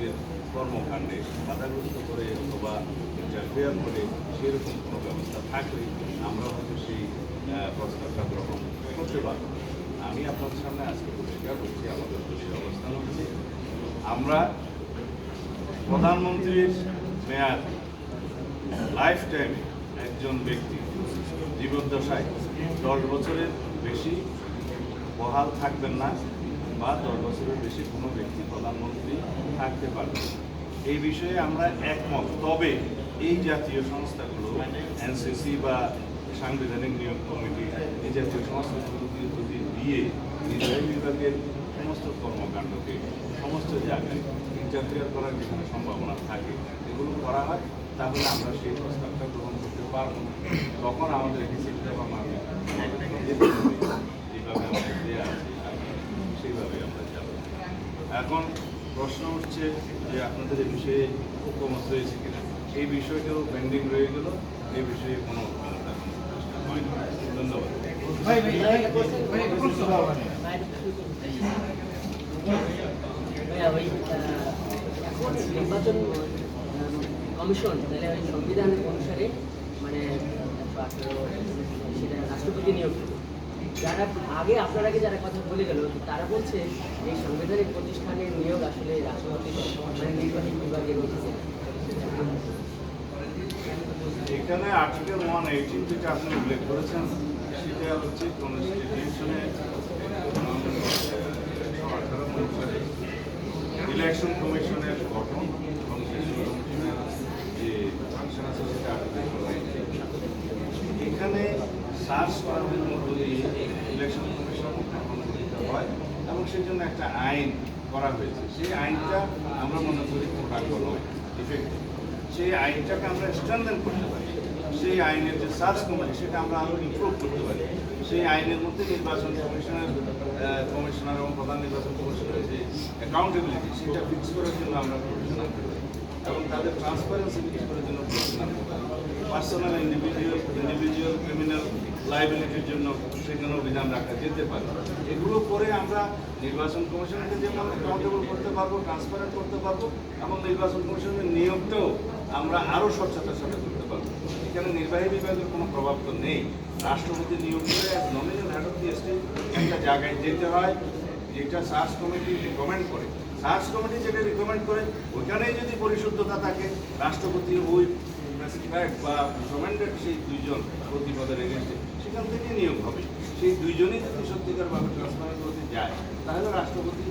রাজনীতিকের কর্মকাণ্ডে বাধাগ্রস্ত করে অথবা ইন্টারফেয়ার করে সেরকম কোনো ব্যবস্থা থাকলে আমরা হয়তো সেই প্রস্তাবটা গ্রহণ করতে পারব। আমি আপনাদের সামনে আজকে পরিষ্কার করছি আমাদের দলীয় অবস্থান হচ্ছে আমরা প্রধানমন্ত্রীর মেয়াদ লাইফ টাইমে একজন ব্যক্তি, জীবদ্দশায় দশ বছরের বেশি বহাল থাকবেন না। বা দশ বছরের বেশি কোনো ব্যক্তি প্রধানমন্ত্রী থাকতে পারবে। এই বিষয়ে আমরা একমত তবে এই জাতীয় সংস্থাগুলো, এনসিসি বা সাংবিধানিক নিয়োগ কমিটি, এই জাতীয় সংস্থাগুলোকে যদি দিয়ে নির্বাহী বিভাগের সমস্ত কর্মকাণ্ডকে, সমস্ত জায়গায় ইন্টারফেয়ার করার যেখানে সম্ভাবনা থাকে, এগুলো করা হয়, তাহলে আমরা সেই প্রস্তাবটা গ্রহণ করতে পারব। তখন আমাদের একটি চিন্তা বা মানে যেভাবে আমাদের দেওয়া আছে এখন প্রশ্ন উঠছে যে আপনাদের এই বিষয়ে ঐক্যমত হয়েছে কিনা এই বিষয়টাও পেন্ডিং রয়ে গেল, এই বিষয়ে কোনো ধন্যবাদ নির্বাচন কমিশন তাহলে ওই সংবিধান অনুসারে মানে সেটা রাষ্ট্রপতি নিয়োগ। যারা আগে আপনার আগে যারা কথা বলে গেল তারা বলছে এই সাংবিধানিক প্রতিষ্ঠানের নিয়োগ আসলে রাষ্ট্রপতি নির্বাহী বিভাগের অধীনে। এখানে আর্টিকেল ওয়ান এইটিন যেটা আপনি উল্লেখ করেছেন, সেটা হচ্ছে কনস্টিটিউশনে ইলেকশন কমিশনের গঠন কনস্টিটিউশন কমিশনের যে ফাংশন আছে সেটা আর্টিকেল এখানে সার্চ করার জন্য ইলেকশন কমিশন হয় এবং সেই জন্য একটা আইন করা হয়েছে সেই আইনটা আমরা মনে করি প্রকাশ্য নয় ইফেক্টিভ সেই আইনটাকে আমরা স্ট্যান্ডার্ড করতে পারি সেই আইনের যে সার্চ কমিটি সেটা আমরা আরও ইমপ্রুভ করতে পারি সেই আইনের মধ্যে নির্বাচন কমিশনের কমিশনার এবং প্রধান নির্বাচন কমিশনের যে অ্যাকাউন্টেবিলিটি সেটা ফিক্স করার জন্য আমরা প্রভিশন আনতে পারি এবং তাদের ট্রান্সপারেন্সি ফিক্স করার জন্য পার্সোনাল ইন্ডিভিজুয়াল ইন্ডিভিজুয়াল ক্রিমিনাল লাইবিলিটির জন্য সেখানেও বিধান রাখা যেতে পারে। এগুলো করে আমরা নির্বাচন কমিশনকে যেমন অ্যাকাউন্টেবল করতে পারব ট্রান্সপারেন্ট করতে পারব, এবং নির্বাচন কমিশনের নিয়োগটাও আমরা আরও স্বচ্ছতার সাথে করতে পারব। এখানে নির্বাহী বিভাগের কোনো প্রভাব তো নেই। রাষ্ট্রপতি নিয়োগ করে নমিনাল হেড অফ দি একটা জায়গায় যেতে হয় যেটা সার্চ কমিটি রিকমেন্ড করে, সার্চ কমিটি যেটা রিকমেন্ড করে, ওইখানেই যদি পরিশুদ্ধতা থাকে, রাষ্ট্রপতি ওই বা রিকমেন্ডেড সেই দুইজন প্রতিপদের রেগেছে সেখান থেকে নিয়োগ হবে। সেই দুইজনই যদি সত্যিকারভাবে ট্রান্সপারেন্ট হতে যায়, তাহলে রাষ্ট্রপতি